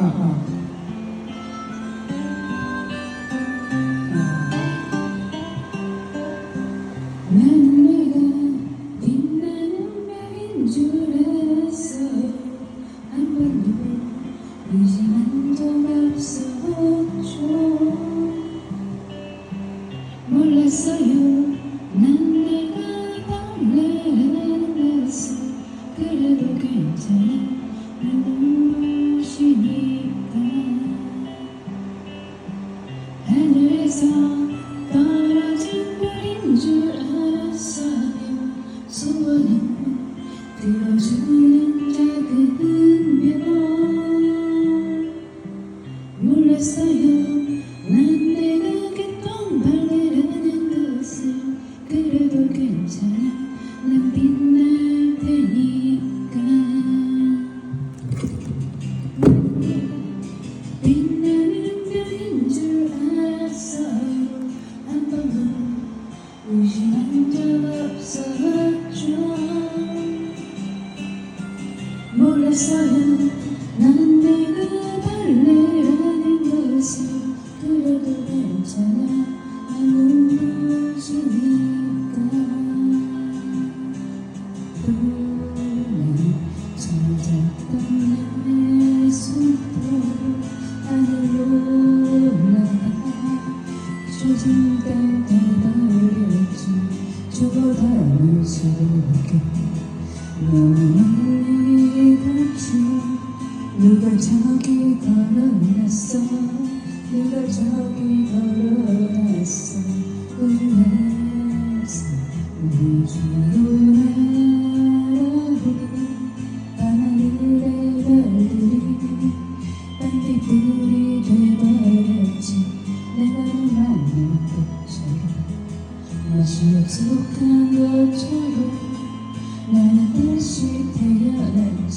어, 어. 나는 내가 빛나는 별인 줄 알았어 한 번도 의심한 적 없었죠 몰랐어요 난 내가 벌레라는 하늘에서 떨어진 별인 줄 알았어요. 소원은 들어주는 작은 별. 몰랐어요. 난 내가 겠던 발레라는 것을. 그래도 괜찮아 몰랐어요 난 내가 벌레라는 것을 그래도 괜찮아? 난 눈부시니까 난 찾았던 내 숨도 하늘로 올라가. 조심된 대답이었지. 죽어가는 속에 너무 누가 저기 걸어놨어? 누가 저기 걸어놨어? 울면서 우주로 날아오는 밤하늘의 별들이 딴빛들이 돼버렸지. 내가 널 만난 것처럼 맛이 약속한 것처럼 나는 다시 태어났지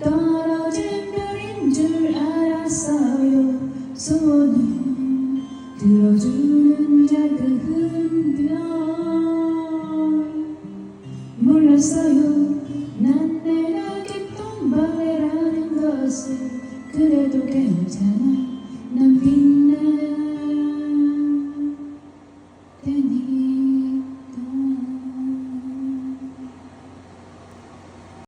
떨어진 별인 줄 알았어요. 소원은 들어주는 작은 별 몰랐어요. 난 내가 겠던 벌레라는 것을 그래도 괜찮아. 난 빛나